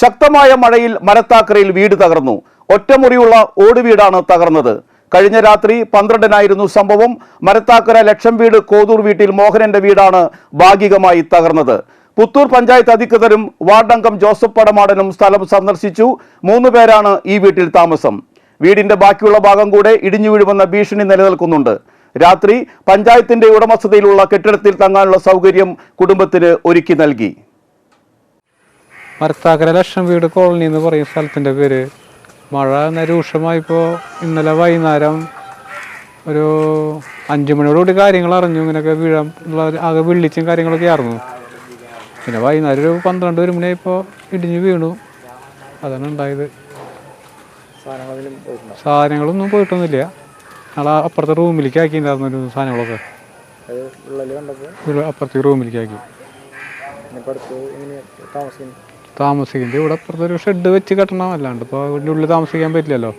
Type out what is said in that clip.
ശക്തമായ മഴയിൽ മരത്താക്കരയിൽ വീട് തകർന്നു. ഒറ്റമുറിയുള്ള ഓട് വീടാണ് തകർന്നത്. കഴിഞ്ഞ രാത്രി പന്ത്രണ്ടിനായിരുന്നു സംഭവം. മരത്താക്കര ലക്ഷം വീട് കോതൂർ വീട്ടിൽ മോഹനന്റെ വീടാണ് ഭാഗികമായി തകർന്നത്. പുത്തൂർ പഞ്ചായത്ത് അധികൃതരും വാർഡ് അംഗം ജോസഫ് പടമാടനും സ്ഥലം സന്ദർശിച്ചു. മൂന്ന് പേരാണ് ഈ വീട്ടിൽ താമസം. വീടിന്റെ ബാക്കിയുള്ള ഭാഗം കൂടെ ഇടിഞ്ഞു വീഴുമെന്ന ഭീഷണി നിലനിൽക്കുന്നുണ്ട്. രാത്രി പഞ്ചായത്തിന്റെ ഉടമസ്ഥതയിലുള്ള കെട്ടിടത്തിൽ തങ്ങാനുള്ള സൗകര്യം കുടുംബത്തിന് ഒരുക്കി നൽകി. മരത്താക്കര ലക്ഷം വീട് കോളനി എന്ന് പറയുന്ന സ്ഥലത്തിന്റെ പേര്. മഴ രൂക്ഷമായിപ്പോൾ ഇന്നലെ വൈകുന്നേരം ഒരു അഞ്ചു മണിയോടുകൂടി കാര്യങ്ങൾ അറിഞ്ഞു. ഇങ്ങനെയൊക്കെ വീഴാൻ ഉള്ള ആകെ വിള്ളിച്ചും കാര്യങ്ങളൊക്കെ ആയിരുന്നു. പിന്നെ വൈകുന്നേരം ഒരു പന്ത്രണ്ട് ഒരു മണിയായപ്പോൾ ഇടിഞ്ഞു വീണു. അതാണ് ഉണ്ടായത്. സാധനങ്ങളൊന്നും പോയിട്ടൊന്നുമില്ല. ഞങ്ങൾ അപ്പുറത്തെ റൂമിലേക്ക് ആക്കിയിട്ടുണ്ടായിരുന്നു സാധനങ്ങളൊക്കെ. അപ്പുറത്തേക്ക് അപ്പുറത്തെ റൂമിലേക്ക് ആക്കി. താമസിക്കുന്നത്. ഇവിടെ അപ്പുറത്തൊരു ഷെഡ് വെച്ച് കെട്ടണം. അല്ലാണ്ട് ഇപ്പോൾ ഉള്ളിൽ താമസിക്കാൻ പറ്റില്ലല്ലോ.